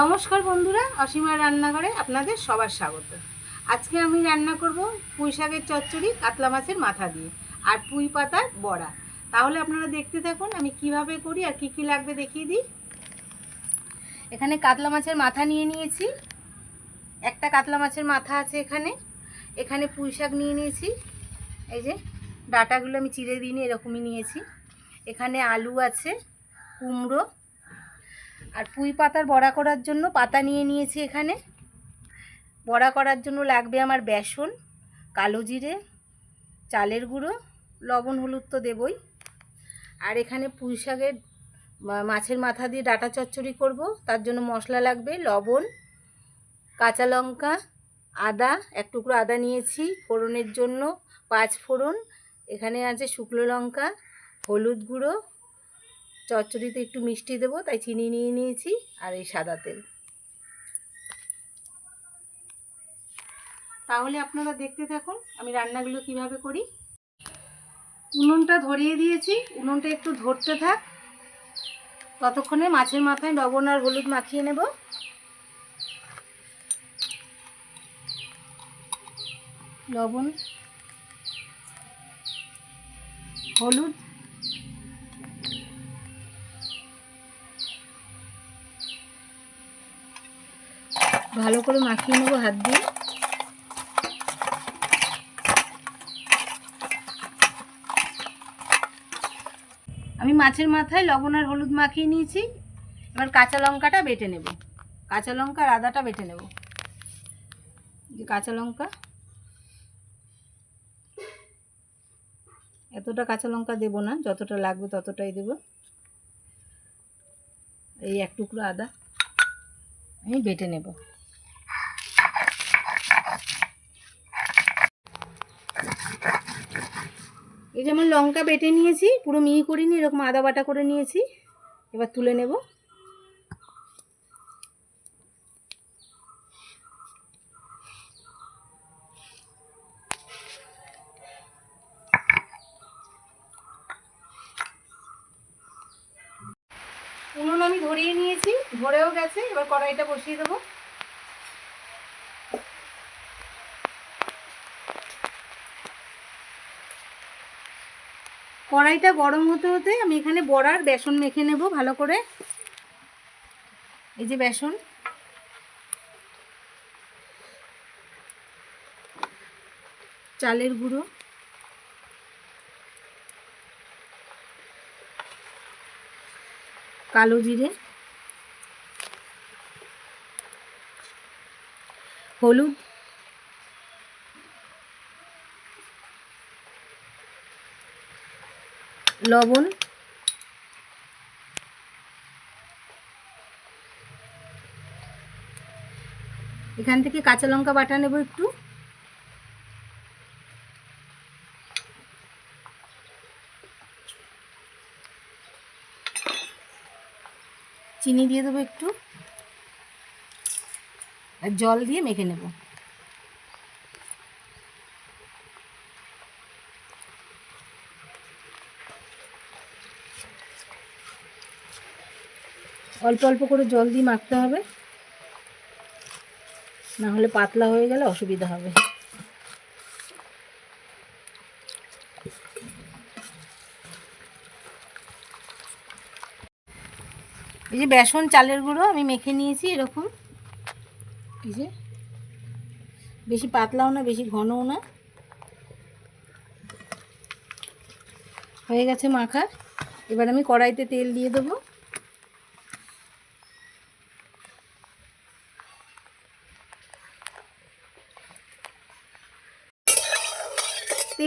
নমস্কার বন্ধুরা অসীমার রান্নাঘরে আপনাদের সবার স্বাগত। আজকে আমি রান্না করব পুঁই শাকের চচ্চড়ি, কাতলা মাছের মাথা দিয়ে আর পুঁই পাতার বড়া। তাহলে আপনারা দেখতে থাকুন আমি কীভাবে করি আর কি কি লাগবে দেখিয়ে দিই। এখানে কাতলা মাছের মাথা নিয়ে নিয়েছি। একটা কাতলা মাছের মাথা আছে এখানে। এখানে পুঁই শাক নিয়ে নিয়েছি। এই যে ডাটাগুলো আমি চিড়ে দিইনি এরকমই নিয়েছি। এখানে আলু আছে, কুমড়ো আর পুঁই পাতার বড়া করার জন্য পাতা নিয়ে নিয়েছি এখানে। বড়া করার জন্য লাগবে আমার বেসন, কালো জিরে, চালের গুঁড়ো, লবণ, হলুদ তো দেবই। আর এখানে পুঁই শাকের মাছের মাথা দিয়ে ডাটা চচ্চড়ি করব, তার জন্য মশলা লাগবে লবণ, কাঁচা লঙ্কা, আদা, এক টুকরো আদা নিয়েছি ফোড়নের জন্য, পাঁচ ফোড়ন, এখানে আছে শুকনো লঙ্কা, হলুদ গুঁড়ো চচ্চড়িতে একটু মিষ্টি দেবো, তাই চিনি নিয়ে নিয়েছি আর এই সাদা তেল। তাহলে আপনারা দেখতে থাকুন, আমি রান্নাগুলো কীভাবে করি। উনুনটা ধরিয়ে দিয়েছি, উনুনটা একটু ধরতে থাক। ততক্ষণে মাছের মাথায় লবণ আর হলুদ মাখিয়ে নেব। লবণ, হলুদ ভালো করে মাখিয়ে নেব হাত দিয়ে। আমি মাছের মাথায় লবণ আর হলুদ মাখিয়ে নিয়েছি। এবার কাঁচা লঙ্কাটা বেটে নেব। কাঁচা লঙ্কা আর আদাটা বেটে নেব। যে কাঁচা লঙ্কা। এতটা কাঁচা লঙ্কা দেবো না, যতটা লাগবে ততটাই দেব। এই এক টুকরো আদা আমি বেটে নেব। এই যেমন লঙ্কা বেটে নিয়েছি, পুরো মিহি করিনি, এরকম আদা বাটা করে নিয়েছি। এবার তুলে নেব। উনুন আমি ধরিয়ে নিয়েছি, ধরেও গেছে, এবার কড়াইটা বসিয়ে দেবো। কড়াইটা গরম হতে হতে আমি এখানে বড়ার বেসন মেখে নেব ভালো করে। এই যে বেসন। চালের গুঁড়ো। কালো জিরে। হলুদ। লবণ। এখান থেকে কাঁচা লঙ্কা বাটা নেব একটু। চিনি দিয়ে দেবো একটু। আর জল দিয়ে মেখে নেব। অল্প অল্প করে জল দিয়ে মাখতে হবে। না হলে পাতলা হয়ে গেলে অসুবিধা হবে। এই যে বেসন চালের গুঁড়ো আমি মেখে নিয়েছি এরকম। এই যে। বেশি পাতলাও না, বেশি ঘনও না। হয়ে গেছে মাখা। এবার আমি কড়াইতে তেল দিয়ে দেবো।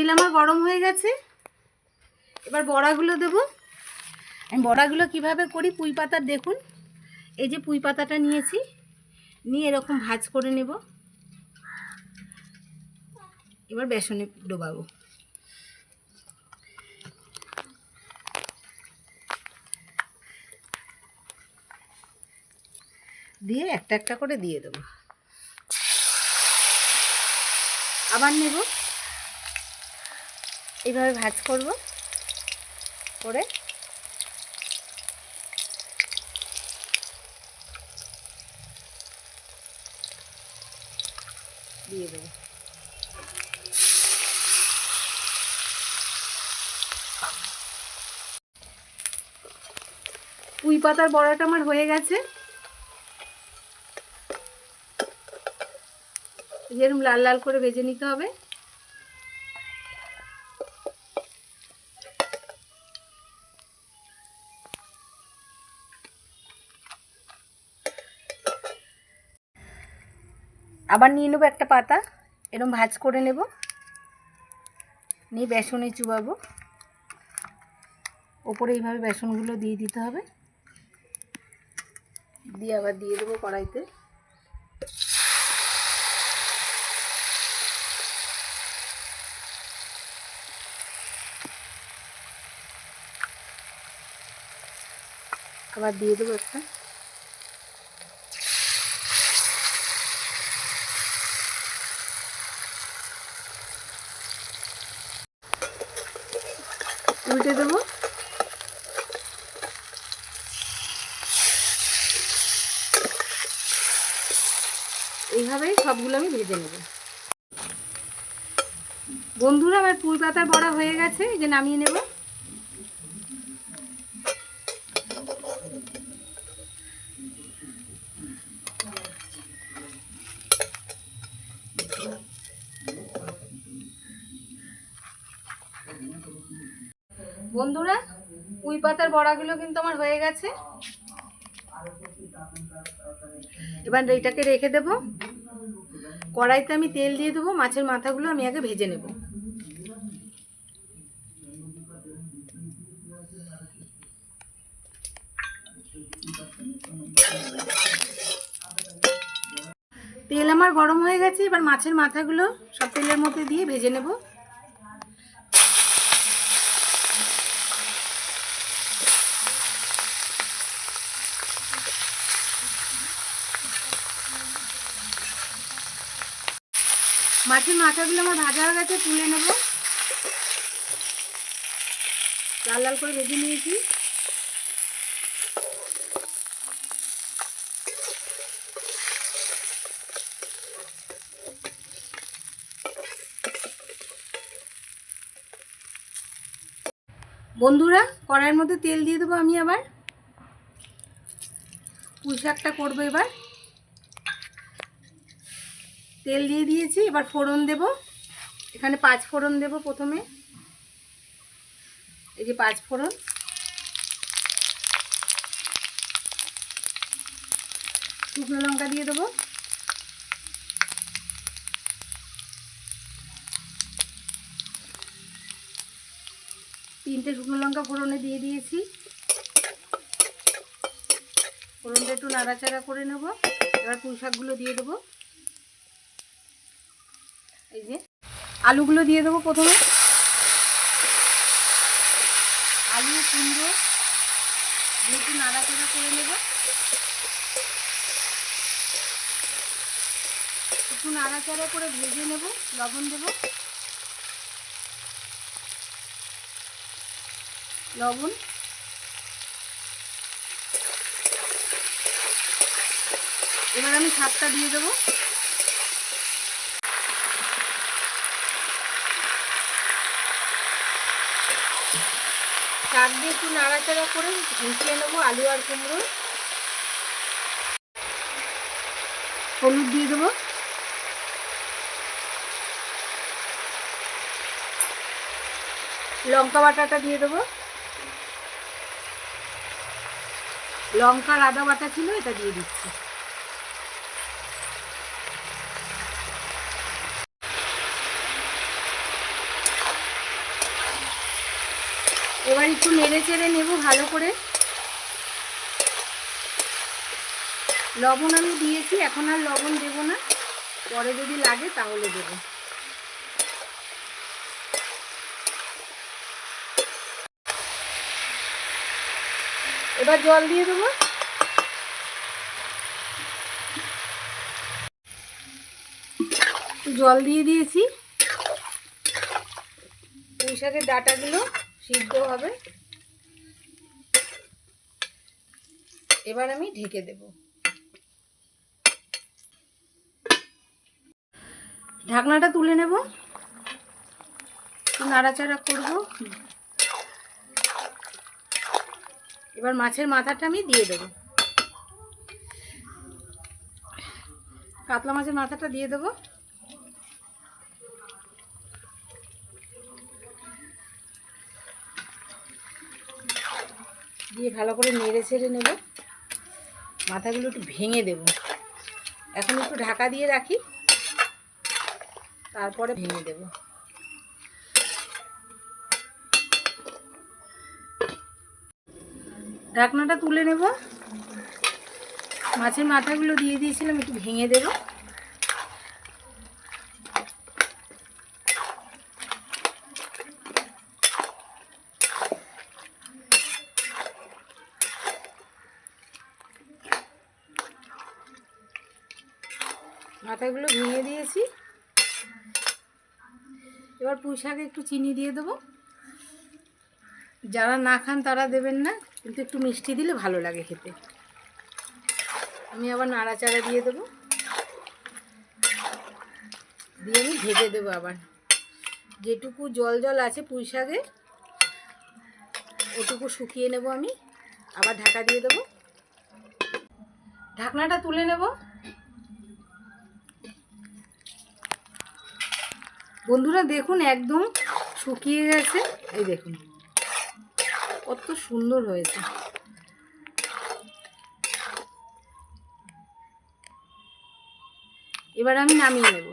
তেল আমার গরম হয়ে গেছে। এবার বড়াগুলো দেব। আমি বড়াগুলো কীভাবে করি পুঁই পাতার দেখুন। এই যে পুঁই পাতাটা নিয়েছি, নিয়ে এরকম ভাজ করে নেব। এবার বেসনে ডোবাবো। দিয়ে একটা একটা করে দিয়ে দেবো। আবার নেব। এইভাবে ভাজ করব। করে দিয়ে দেবো। উই পাতার বড়াটা আমার হয়ে গেছে। যেরকম লাল লাল করে ভেজে নিতে হবে। আবার নিয়ে নেব একটা পাতা। এরকম ভাজ করে নেব। নিয়ে বেসনে চুবাবো। ওপরে এইভাবে বেসনগুলো দিয়ে দিতে হবে। দিয়ে আবার দিয়ে দেবো কড়াইতে। আবার দিয়ে দেবো একটা। উল্টে দেবো। এইভাবেই সবগুলো আমি ভেজে নেব। বন্ধুরা আমার পুল পাতা বড়া হয়ে গেছে, এই যে নামিয়ে নেব। বন্ধুরা, পুঁই পাতার বড়াগুলো কিন্তু আমার হয়ে গেছে। এবার এইটাকে রেখে দেব। কড়াইতে আমি তেল দিয়ে দেবো, মাছের মাথাগুলো আমি আগে ভেজে নেব। তেল আমার গরম হয়ে গেছে, এবার মাছের মাথাগুলো সব তেলের মধ্যে দিয়ে ভেজে নেব মাছের মাথাগুলো আমার ভাজা হয়ে গেছে, তুলে নেব। লাল লাল করে ভেজে নিয়েছি। বন্ধুরা, কড়াইয়ের মধ্যে তেল দিয়ে দেবো আমি আবার। পুঁই শাকটা করব এবার। তেল দিয়ে দিয়েছি, এবার ফোড়ন দেব। এখানে পাঁচ ফোড়ন দেব প্রথমে। এই যে পাঁচ ফোড়ন। শুকনো লঙ্কা দিয়ে দেবো। তিনটে শুকনো লঙ্কা ফোড়নে দিয়ে দিয়েছি। ফোড়নটা একটু নাড়াচাড়া করে নেব। এবার পুঁই শাকগুলো দিয়ে দেবো এই যে আলুগুলো দিয়ে দেবো প্রথমে। আলু, কুমড়ো, একটু নাড়াচাড়া করে নেব। একটু নাড়াচাড়া করে ভেজে নেব, লবণ দেব। লবণ। এবার আমি শাকটা দিয়ে দেবো। শাক দিয়ে একটু নাড়াচাড়া করে মিশিয়ে নেব আলু আর কুমড়ো। হলুদ দিয়ে দেবো। লঙ্কা বাটাটা দিয়ে দেবো। লঙ্কার আদা বাটা ছিল, এটা দিয়ে দিচ্ছি। এবার একটু নেড়ে চেড়ে নেব ভালো করে। লবণ আমি দিয়েছি, এখন আর লবণ দেবো না। পরে যদি লাগে তাহলে দেবো। এবার জল দিয়ে দেবো। জল দিয়ে দিয়েছি। পুঁই শাকের ডাটাগুলো সিদ্ধ হবে। এবার আমি ঢেকে দেব। ঢাকনাটা তুলে নেব। নাড়াচাড়া করব। এবার মাছের মাথাটা আমি দিয়ে দেবো। কাতলা মাছের মাথাটা দিয়ে দেবো। দিয়ে ভালো করে নেড়ে ছেড়ে নেব। মাথাগুলো একটু ভেঙে দেব। এখন একটু ঢাকা দিয়ে রাখি। তারপরে ভেঙে দেব। ঢাকনাটা তুলে নেব। মাছের মাথাগুলো দিয়ে দিয়েছিলাম, একটু ভেঙে দেব। মাথাগুলো ভেঙে দিয়েছি। এবার পুঁই শাকে একটু চিনি দিয়ে দেবো। যারা না খান তারা দেবেন না, কিন্তু একটু মিষ্টি দিলে ভালো লাগে খেতে। আমি আবার নাড়াচাড়া দিয়ে দেবো। দিয়ে আমি ভেজে দেবো আবার। যেটুকু জল জল আছে পুঁই শাকে, ওটুকু শুকিয়ে নেব আমি। আবার ঢাকা দিয়ে দেবো। ঢাকনাটা তুলে নেব। বন্ধুরা দেখুন একদম শুকিয়ে গেছে। এই দেখুন কত সুন্দর হয়েছে। এবার আমি নামিয়ে নেব।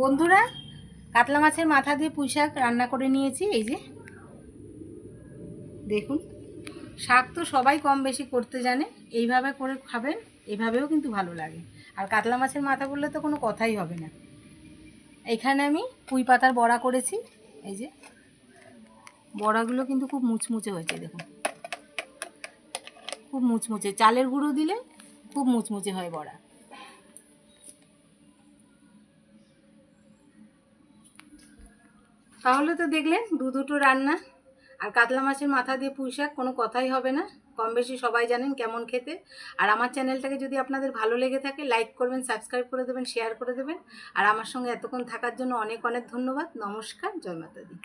বন্ধুরা, কাতলা মাছের মাথা দিয়ে পুঁই শাক রান্না করে নিয়েছি, এই যে। দেখুন, শাক তো সবাই কম বেশি করতে জানে, এইভাবে করে খাবেন এইভাবেও কিন্তু ভালো লাগে। আর কাতলা মাছের মাথা বললে তো কোনো কথাই হবে না। এখানে আমি পুঁই পাতার বড়া করেছি এই যে, বড়াগুলো কিন্তু খুব মুচমুচে হয়েছে, দেখুন। খুব মুচমুচে, চালের গুঁড়ো দিলে খুব মুচমুচে হয় বড়া। তাহলে তো দেখলেন দু দুটো রান্না, আর কাতলা মাছের মাথা দিয়ে পুঁই শাক কোনো কথাই হবে না। কম বেশি সবাই জানেন কেমন খেতে। আর আমার চ্যানেলটাকে যদি আপনাদের ভালো লেগে থাকে লাইক করবেন সাবস্ক্রাইব করে দেবেন শেয়ার করে দেবেন। আর আমার সঙ্গে এতক্ষণ থাকার জন্য অনেক অনেক ধন্যবাদ। নমস্কার, জয় মাতা দি